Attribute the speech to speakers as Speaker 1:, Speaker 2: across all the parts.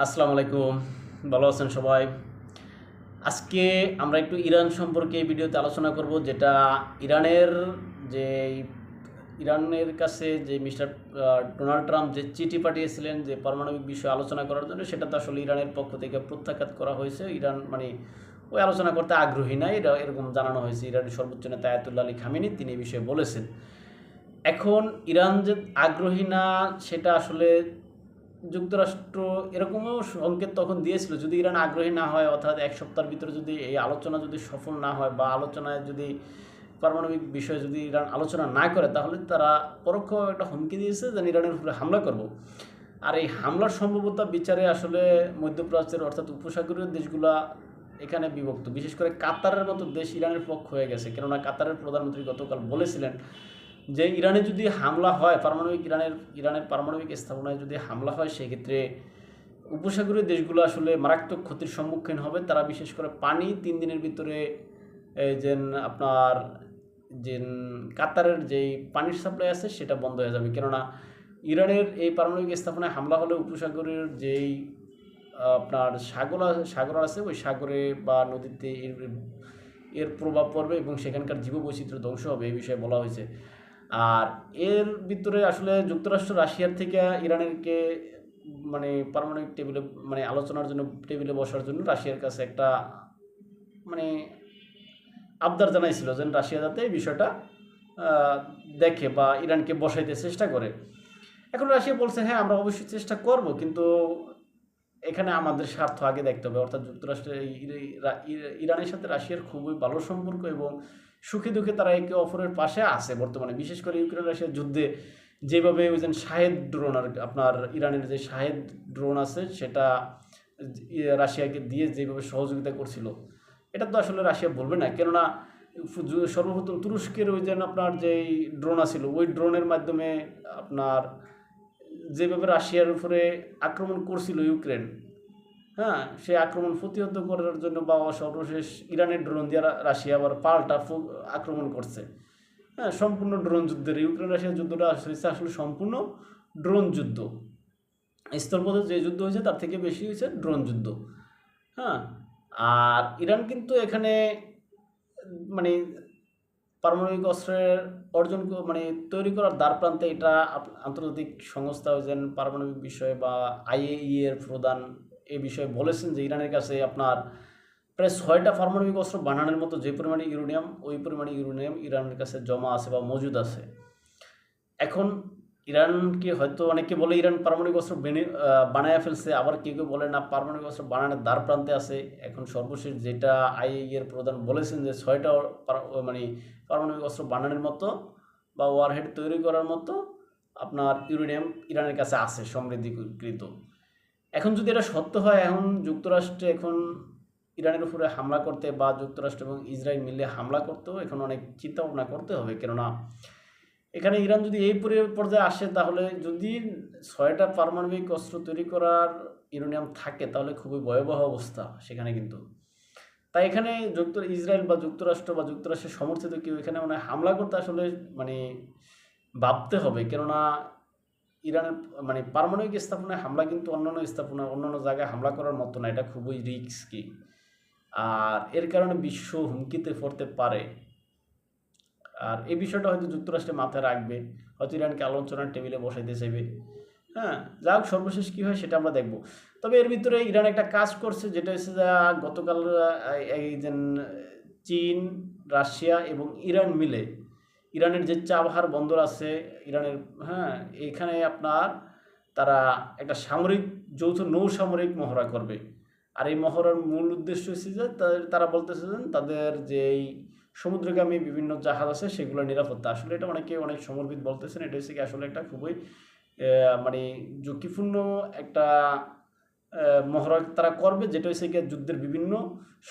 Speaker 1: আসসালামু আলাইকুম। ভালো আছেন সবাই? আজকে আমরা একটু ইরান সম্পর্কে এই ভিডিওতে আলোচনা করব, যেটা ইরানের যে ইরানের কাছে যে মিস্টার ডোনাল্ড ট্রাম্প যে চিঠি পাঠিয়েছিলেন যে পারমাণবিক বিষয়ে আলোচনা করার জন্য, সেটা তো আসলে ইরানের পক্ষ থেকে প্রত্যাখ্যাত করা হয়েছে। ইরান মানে ওই আলোচনা করতে আগ্রহী নাই এটা এরকম জানানো হয়েছে ইরানের সর্বোচ্চ নেতা আয়াতুল্লাহ আলী খামিনি, তিনি এই বিষয়ে বলেছেন। এখন ইরান যে আগ্রহী না, সেটা আসলে যুক্তরাষ্ট্র এরকমও সংকেত তখন দিয়েছিল, যদি ইরান আগ্রহী না হয়, অর্থাৎ এক সপ্তাহের ভিতরে যদি এই আলোচনা যদি সফল না হয় বা আলোচনায় যদি পারমাণবিক বিষয়ে যদি ইরান আলোচনা না করে, তাহলে তারা পরোক্ষ একটা হুমকি দিয়েছে যে ইরানের উপরে হামলা করব। আর এই হামলার সম্ভবতা বিচারে আসলে মধ্যপ্রাচ্যের অর্থাৎ উপসাগরীয় দেশগুলা এখানে বিভক্ত। বিশেষ করে কাতারের মতো দেশ ইরানের পক্ষ হয়ে গেছে, কেননা কাতারের প্রধানমন্ত্রী গতকাল বলেছিলেন যে ইরানে যদি হামলা হয়, পারমাণবিক ইরানের ইরানের পারমাণবিক স্থাপনায় যদি হামলা হয়, সেক্ষেত্রে উপসাগরীয় দেশগুলো আসলে মারাত্মক ক্ষতির সম্মুখীন হবে। তারা বিশেষ করে পানি তিন দিনের ভিতরে এই যে আপনার যে কাতারের যেই পানির সাপ্লাই আছে, সেটা বন্ধ হয়ে যাবে। কেননা ইরানের এই পারমাণবিক স্থাপনায় হামলা হলে উপসাগরের যেই, আপনার সাগর সাগর আছে, ওই সাগরে বা নদীতে এর প্রভাব পড়বে এবং সেখানকার জীববৈচিত্র্য ধ্বংস হবে, এই বিষয়ে বলা হয়েছে। আর এর ভিতরে আসলে যুক্তরাষ্ট্র, রাশিয়ার থেকে ইরানেরকে মানে পারমাণবিক টেবিলে মানে আলোচনার জন্য টেবিলে বসার জন্য রাশিয়ার কাছে একটা মানে আবদার জানাইছিল যেন রাশিয়া যাতে এই বিষয়টা দেখে বা ইরানকে বসাইতে চেষ্টা করে। এখন রাশিয়া বলছে হ্যাঁ আমরা অবশ্যই চেষ্টা করব, কিন্তু এখানে আমাদের স্বার্থ আগে দেখতে হবে। অর্থাৎ যুক্তরাষ্ট্রের ইরানের সাথে রাশিয়ার খুবই ভালো সম্পর্ক এবং সুখে দুঃখে তারা একে অপরের পাশে আছে বর্তমানে। বিশেষ করে ইউক্রেন রাশিয়ার যুদ্ধে যেভাবে ওই যে শাহেদ ড্রোন আর আপনার ইরানের যে শাহেদ ড্রোন আছে, সেটা রাশিয়াকে দিয়ে যেভাবে সহযোগিতা করছিল, এটা তো আসলে রাশিয়া বলবে না। কেননা সর্বপ্রথম তুরস্কের ওই যে আপনার যেই ড্রোন আছিল, ওই ড্রোনের মাধ্যমে আপনার যেভাবে রাশিয়ার উপরে আক্রমণ করছিল ইউক্রেন হ্যাঁ সেই আক্রমণ প্রতিহত করার জন্য বা সর্বশেষ ইরানের ড্রোন দিয়ে রাশিয়া আবার পাল্টা আক্রমণ করছে। হ্যাঁ সম্পূর্ণ ড্রোন যুদ্ধের ইউক্রেন রাশিয়ার যুদ্ধটা হয়েছে আসলে সম্পূর্ণ ড্রোন যুদ্ধ। স্থলপথে যে যুদ্ধ হয়েছে তার থেকে বেশি হয়েছে ড্রোন যুদ্ধ। হ্যাঁ আর ইরান কিন্তু এখানে মানে পারমাণবিক অস্ত্রের অর্জন মানে তৈরি করার দ্বার প্রান্তে এটা আন্তর্জাতিক সংস্থা হয়েছেন পারমাণবিক বিষয়ে বা আইএই এর প্রধান এ বিষয়ে বলেছেন যে ইরানের কাছে আপনার প্রায় ছয়টা পারমাণবিক অস্ত্র বানানোর মতো যে পরিমাণে ইউরেনিয়াম, ওই পরিমাণে ইউরেনিয়াম ইরানের কাছে জমা আছে বা মজুদ আছে। এখন ইরানকে হয়তো অনেকে বলে ইরান পারমাণবিক অস্ত্র বানায়া ফেলছে, আবার কেউ কেউ বলে না, পারমাণবিক অস্ত্র বানানোর দ্বার প্রান্তে আছে। এখন সর্বশেষ যেটা আইএই এর প্রধান বলেছেন যে ছয়টা মানে পারমাণবিক অস্ত্র বানানোর মতো বা ওয়ারহেড তৈরি করার মতো আপনার ইউরেনিয়াম ইরানের কাছে আছে, সমৃদ্ধিকৃত। এখন যদি এটা সত্য হয়, এখন যুক্তরাষ্ট্রে এখন ইরানের উপরে হামলা করতে বা যুক্তরাষ্ট্র এবং ইসরায়েল মিলে হামলা করতেও এখন অনেক চিন্তা ভাবনা করতে হবে। কেননা এখানে ইরান যদি এই পরি- পর্যায়ে আসে, তাহলে যদি ছয়টা পারমাণবিক অস্ত্র তৈরি করার ইউরেনিয়াম থাকে, তাহলে খুবই ভয়াবহ অবস্থা সেখানে কিন্তু। তাই এখানে যুক্ত, ইসরায়েল বা যুক্তরাষ্ট্র বা যুক্তরাষ্ট্রের সমর্থিত কেউ এখানে মানে হামলা করতে আসলে মানে ভাবতে হবে। কেননা ইরানের মানে পারমাণবিক স্থাপনায় হামলা কিন্তু অন্যান্য স্থাপনা, অন্যান্য জায়গায় হামলা করার মতো না, এটা খুবই রিস্কি। আর এর কারণে বিশ্ব হুমকিতে পড়তে পারে। আর এই বিষয়টা হয়তো যুক্তরাষ্ট্রে মাথায় রাখবে। হয়তো ইরানকে আলোচনার টেবিলে বসাইতে চাইবে। হ্যাঁ যা হোক, সর্বশেষ কী হয় সেটা আমরা দেখব। তবে এর ভিতরে ইরান একটা কাজ করছে, যেটা হচ্ছে যে গতকাল এই যে, চীন, রাশিয়া এবং ইরান মিলে ইরানের যে চাবহার বন্দর আছে, ইরানের হ্যাঁ এখানে আপনার তারা একটা সামরিক, যৌথ নৌ সামরিক মহড়া করবে। আর এই মহড়ার মূল উদ্দেশ্য হচ্ছে যে তারা বলতেছে তাদের যেই সমুদ্রগামী বিভিন্ন জাহাজ আছে, সেগুলোর নিরাপত্তা। আসলে এটা অনেকে, অনেক সমরবিদ বলতেছেন, এটা হচ্ছে কি আসলে একটা খুবই মানে ঝুঁকিপূর্ণ একটা মহড়া তারা করবে, যেটা হচ্ছে গিয়ে যুদ্ধের বিভিন্ন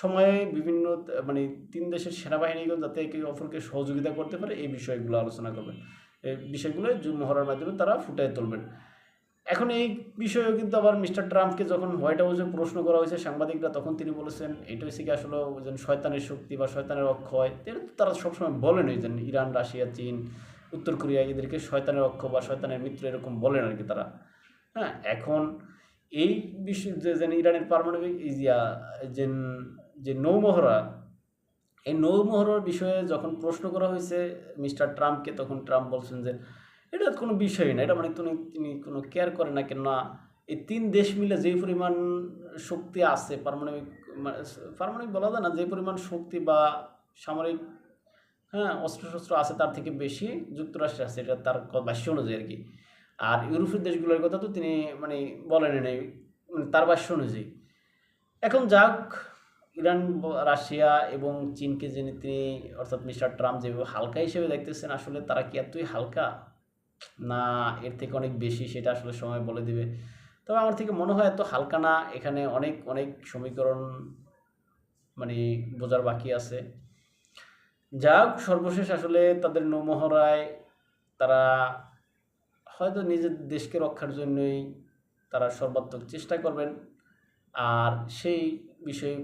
Speaker 1: সময়ে বিভিন্ন মানে তিন দেশের সেনাবাহিনীগুলো যাতে একে অপরকে সহযোগিতা করতে পারে, এই বিষয়গুলো আলোচনা করবেন। এই বিষয়গুলো মহড়ার মাধ্যমে তারা ফুটিয়ে তুলবেন। এখন এই বিষয়েও কিন্তু আবার মিস্টার ট্রাম্পকে যখন হোয়াইট হাউসে প্রশ্ন করা হয়েছে, সাংবাদিকরা তখন তিনি বলেছেন, এটা হচ্ছে কি আসলে শয়তানের শক্তি বা শয়তানের অক্ষয়। তারা সবসময় বলেন ওই যে ইরান, রাশিয়া, চীন, উত্তর কোরিয়া এদেরকে শয়তানের অক্ষ বা শয়তানের মিত্র এরকম বলেন আর কি তারা। হ্যাঁ এখন এই বিষয় যে যেন ইরানের পারমাণবিক ইয়া যে যে নৌমহড়া, এই নৌমহড়ার বিষয়ে যখন প্রশ্ন করা হয়েছে মিস্টার ট্রাম্পকে, তখন ট্রাম্প বলছেন যে এটা কোনো বিষয় না, এটা মানে তিনি তিনি কোনো কেয়ার করে না কেন? না, এই তিন দেশ মিলে যে পরিমাণ শক্তি আছে, পারমাণবিক মানে পারমাণবিক বলা যায় না, যে পরিমাণ শক্তি বা সামরিক হ্যাঁ অস্ত্রশস্ত্র আছে তার থেকে বেশি, যুক্তরাষ্ট্রে আছে, এটা তার ভাষ্য অনুযায়ী আর কি। আর ইউরোপের দেশগুলোর কথা তো তিনি মানে বলেন নাই মানে তার ভাষ্য অনুযায়ী। এখন যাক, ইরান, রাশিয়া এবং চীনকে যিনি তিনি, অর্থাৎ মিস্টার ট্রাম্প যেভাবে হালকা হিসেবে দেখতেছেন, আসলে তারা কি এতই হালকা? না, এর থেকে অনেক বেশি সেটা আসলে সময় বলে দিবে। তবে আমার থেকে মনে হয় এত হালকা না, এখানে অনেক অনেক সমীকরণ মানে বোঝার বাকি আছে। যাক, সর্বশেষ আসলে তাদের নৌমহড়ায় তারা হয়তো নিজের দেশকে রক্ষার জন্যই তারা সর্বাত্মক চেষ্টা করবেন। আর সেই বিষয়ে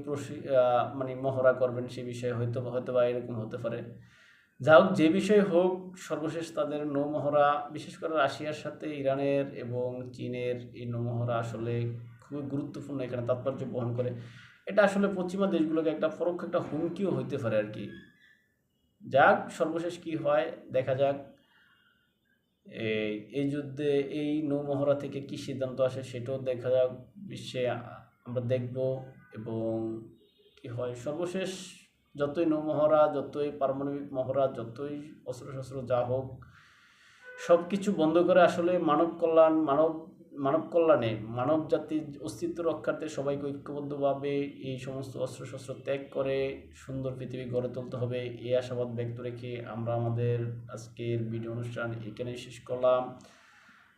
Speaker 1: মানে মহড়া করবেন সেই বিষয়ে হয়তো হয়তো বা এরকম হতে পারে। যা হোক যে বিষয় হোক, সর্বশেষ তাদের নৌমহড়া, বিশেষ করে রাশিয়ার সাথে ইরানের এবং চীনের এই নৌমহড়া আসলে খুবই গুরুত্বপূর্ণ এখানে তাৎপর্য বহন করে। এটা আসলে পশ্চিমা দেশগুলোকে একটা পরোক্ষ একটা হুমকিও হইতে পারে আর কি। যাক, সর্বশেষ কি হয়, দেখা যাক। এই যুদ্ধে এই নৌমহড়া থেকে কি সিদ্ধান্ত আসে সেটাও দেখা যাক। বিশ্বে আমরা দেখব এবং কি হয়। সর্বশেষ যতই নৌমহড়া যতই পারমাণবিক মহড়া যতই অস্ত্রশস্ত্র যা হোক, সব কিছু বন্ধ করে আসলে মানব কল্যাণ, মানব মানব কল্যাণে, মানব জাতির অস্তিত্ব রক্ষার্থে সবাইকে ঐক্যবদ্ধভাবে এই সমস্ত অস্ত্রশস্ত্র ত্যাগ করে সুন্দর পৃথিবী গড়ে তুলতে হবে। এই আশাবাদ ব্যক্ত রেখে আমরা আমাদের আজকের ভিডিও অনুষ্ঠান এখানেই শেষ করলাম।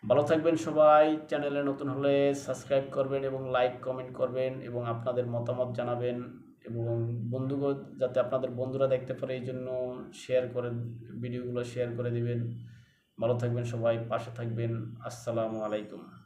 Speaker 1: ভালো থাকবেন সবাই। চ্যানেলে নতুন হলে সাবস্ক্রাইব করবেন এবং লাইক, কমেন্ট করবেন এবং আপনাদের মতামত জানাবেন। এবং বন্ধুগণ যাতে আপনাদের বন্ধুরা দেখতে পারে, এই জন্য শেয়ার করে ভিডিওগুলো শেয়ার করে দিবেন। ভালো থাকবেন সবাই, পাশে থাকবেন। আসসালামু আলাইকুম।